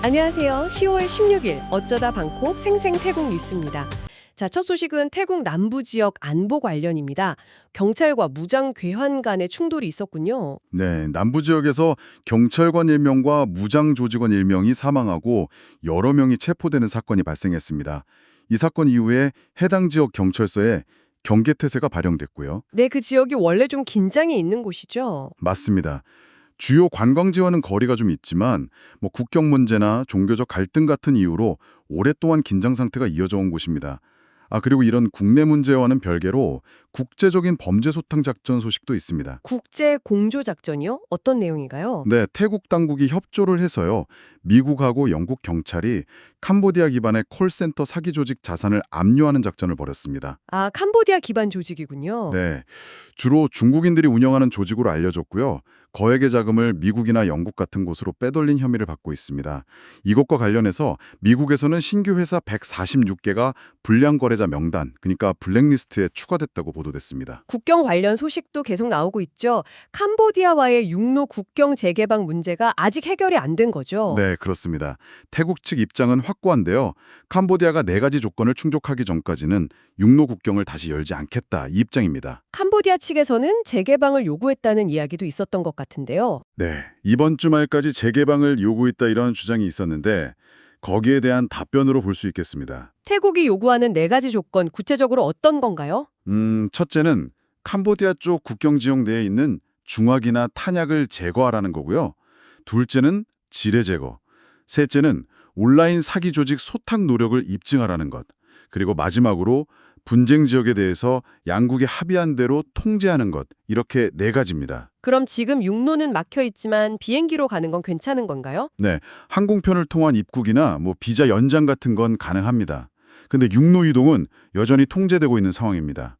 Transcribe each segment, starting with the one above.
안녕하세요. 10월 16일 어쩌다 방콕 생생 태국 뉴스입니다. 자, 첫 소식은 태국 남부 지역 안보 관련입니다. 경찰과 무장 괴환 간의 충돌이 있었군요. 네, 남부 지역에서 경찰관 1명과 무장 조직원 1명이 사망하고 여러 명이 체포되는 사건이 발생했습니다. 이 사건 이후에 해당 지역 경찰서에 경계태세가 발령됐고요. 네, 그 지역이 원래 좀 긴장이 있는 곳이죠. 맞습니다. 주요 관광지와는 거리가 좀 있지만 뭐 국경 문제나 종교적 갈등 같은 이유로 오랫동안 긴장 상태가 이어져 온 곳입니다. 아 그리고 이런 국내 문제와는 별개로 국제적인 범죄 소탕 작전 소식도 있습니다. 국제 공조 작전이요? 어떤 내용인가요? 네, 태국 당국이 협조를 해서요. 미국하고 영국 경찰이 캄보디아 기반의 콜센터 사기 조직 자산을 압류하는 작전을 벌였습니다. 아, 캄보디아 기반 조직이군요. 네, 주로 중국인들이 운영하는 조직으로 알려졌고요. 거액의 자금을 미국이나 영국 같은 곳으로 빼돌린 혐의를 받고 있습니다. 이것과 관련해서 미국에서는 신규 회사 146개가 불량 거래자 명단, 그러니까 블랙리스트에 추가됐다고 보도됐습니다. 국경 관련 소식도 계속 나오고 있죠. 캄보디아와의 육로 국경 재개방 문제가 아직 해결이 안 된 거죠. 네, 그렇습니다. 태국 측 입장은 확고한데요. 캄보디아가 네 가지 조건을 충족하기 전까지는 육로 국경을 다시 열지 않겠다 이 입장입니다. 캄보디아 측에서는 재개방을 요구했다는 이야기도 있었던 것 같은데요. 네, 이번 주말까지 재개방을 요구했다 이런 주장이 있었는데 거기에 대한 답변으로 볼 수 있겠습니다. 태국이 요구하는 네 가지 조건 구체적으로 어떤 건가요? 음, 첫째는 캄보디아 쪽 국경 지역 내에 있는 중화기나 탄약을 제거하라는 거고요. 둘째는 지뢰 제거. 셋째는 온라인 사기 조직 소탕 노력을 입증하라는 것. 그리고 마지막으로 분쟁 지역에 대해서 양국이 합의한 대로 통제하는 것. 이렇게 네 가지입니다. 그럼 지금 육로는 막혀 있지만 비행기로 가는 건 괜찮은 건가요? 네, 항공편을 통한 입국이나 뭐 비자 연장 같은 건 가능합니다. 근데 육로 이동은 여전히 통제되고 있는 상황입니다.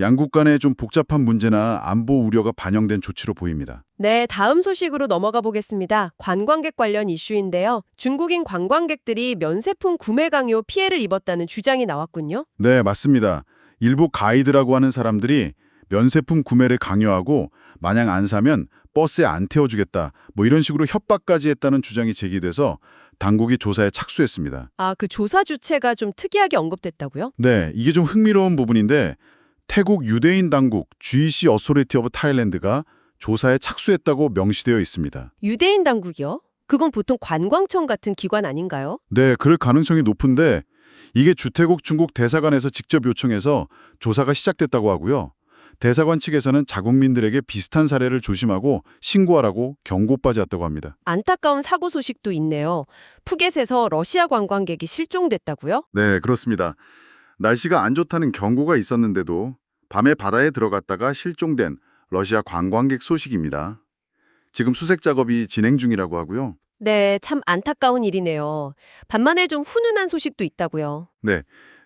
양국 간에 좀 복잡한 문제나 안보 우려가 반영된 조치로 보입니다. 네, 다음 소식으로 넘어가 보겠습니다. 관광객 관련 이슈인데요. 중국인 관광객들이 면세품 구매 강요 피해를 입었다는 주장이 나왔군요. 네, 맞습니다. 일부 가이드라고 하는 사람들이 면세품 구매를 강요하고 만약 안 사면 버스에 안 태워주겠다 뭐 이런 식으로 협박까지 했다는 주장이 제기돼서 당국이 조사에 착수했습니다. 아, 그 조사 주체가 좀 특이하게 언급됐다고요? 네, 이게 좀 흥미로운 부분인데 태국 유대인 당국 GC 어소리티 오브 타일랜드가 조사에 착수했다고 명시되어 있습니다. 유대인 당국이요? 그건 보통 관광청 같은 기관 아닌가요? 네, 그럴 가능성이 높은데 이게 주태국 중국 대사관에서 직접 요청해서 조사가 시작됐다고 하고요. 대사관 측에서는 자국민들에게 비슷한 사례를 조심하고 신고하라고 경고까지 왔다고 합니다. 안타까운 사고 소식도 있네요. 푸겟에서 러시아 관광객이 실종됐다고요? 네, 그렇습니다. 날씨가 안 좋다는 경고가 있었는데도 밤에 바다에 들어갔다가 실종된 러시아 관광객 소식입니다. 지금 수색 작업이 진행 중이라고 하고요. 네, 참 안타까운 일이네요. 반만에 좀 훈훈한 소식도 있다고요. 네,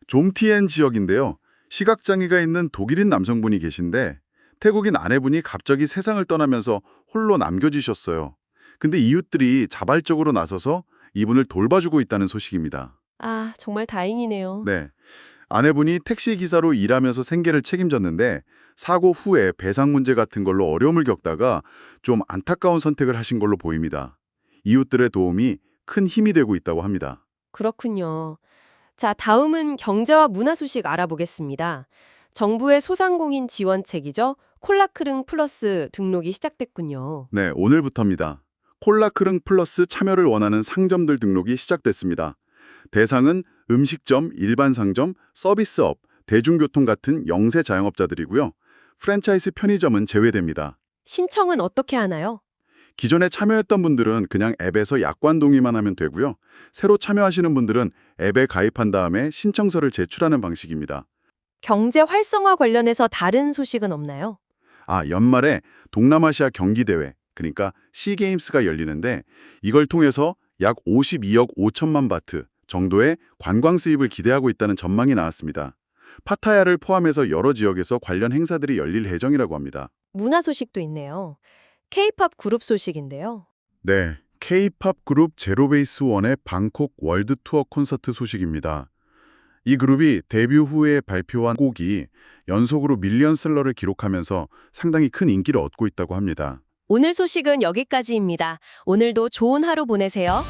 좀티엔 지역인데요. 시각장애가 있는 독일인 남성분이 계신데 태국인 아내분이 갑자기 세상을 떠나면서 홀로 남겨지셨어요. 근데 이웃들이 자발적으로 나서서 이분을 돌봐주고 있다는 소식입니다. 아, 정말 다행이네요. 네. 아내분이 택시 기사로 일하면서 생계를 책임졌는데 사고 후에 배상 문제 같은 걸로 어려움을 겪다가 좀 안타까운 선택을 하신 걸로 보입니다. 이웃들의 도움이 큰 힘이 되고 있다고 합니다. 그렇군요. 자, 다음은 경제와 문화 소식 알아보겠습니다. 정부의 소상공인 지원책이죠. 콜라크릉 플러스 등록이 시작됐군요. 네, 오늘부터입니다. 콜라크릉 플러스 참여를 원하는 상점들 등록이 시작됐습니다. 대상은 음식점, 일반 상점, 서비스업, 대중교통 같은 영세 자영업자들이고요. 프랜차이즈 편의점은 제외됩니다. 신청은 어떻게 하나요? 기존에 참여했던 분들은 그냥 앱에서 약관 동의만 하면 되고요. 새로 참여하시는 분들은 앱에 가입한 다음에 신청서를 제출하는 방식입니다. 경제 활성화 관련해서 다른 소식은 없나요? 아, 연말에 동남아시아 경기대회, 그러니까 시게임스가 열리는데 이걸 통해서 약 52억 5천만 바트 정도의 관광 수입을 기대하고 있다는 전망이 나왔습니다. 파타야를 포함해서 여러 지역에서 관련 행사들이 열릴 예정이라고 합니다. 문화 소식도 있네요. K-팝 그룹 소식인데요. 네, K-팝 그룹 제로베이스 원의 방콕 월드 투어 콘서트 소식입니다. 이 그룹이 데뷔 후에 발표한 곡이 연속으로 밀리언셀러를 기록하면서 상당히 큰 인기를 얻고 있다고 합니다. 오늘 소식은 여기까지입니다. 오늘도 좋은 하루 보내세요.